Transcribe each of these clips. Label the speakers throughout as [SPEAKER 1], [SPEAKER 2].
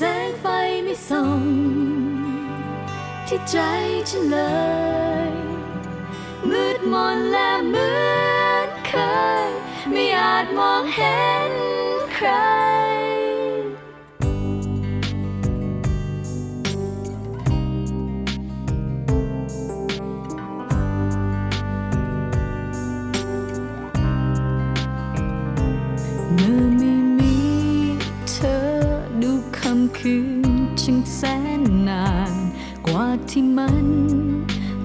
[SPEAKER 1] แสงไฟไม่ส่องที่ใจฉันเลย มืดมนและมืดเคย ไม่อาจมองเห็นใคร คืนช่างแสนนาน กว่าที่มัน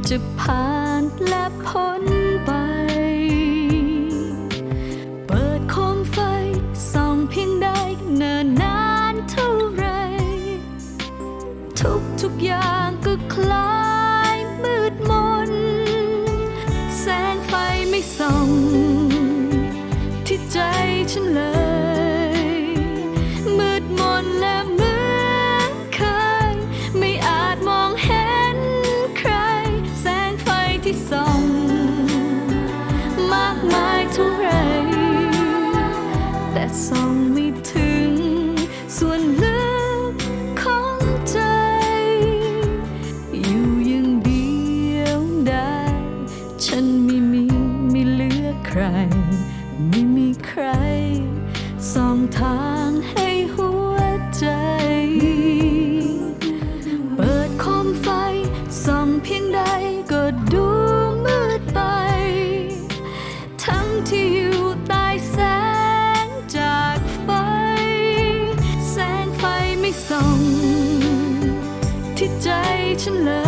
[SPEAKER 1] จะผ่านและพ้นไป เปิดโคมไฟส่องเพียงใดเนิ่นนานเท่าไร ทุกทุกอย่างก็คล้ายมืดมน แสงไฟไม่ส่อง ที่ใจฉันเลย ทางให้หัวใจ เปิดโคมไฟส่องเพียงใดก็ดูมืดไป ทั้งที่อยู่ใต้แสงจากไฟ แสงไฟไม่ส่องที่ใจฉันเลย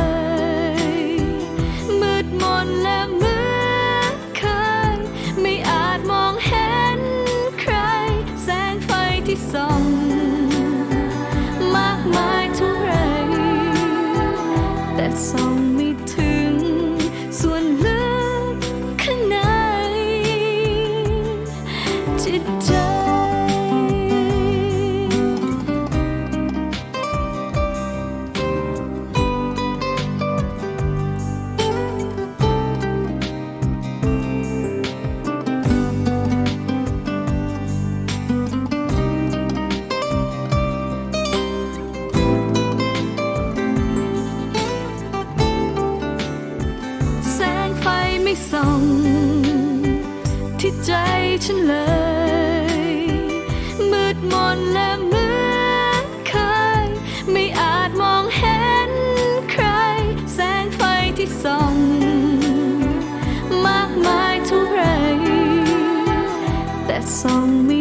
[SPEAKER 1] ฉันเลย มืดมนและเหมือนเคย ไม่อาจมองเห็นใคร แสงไฟที่ส่องมากมายเท่าไรแต่ส่องไม่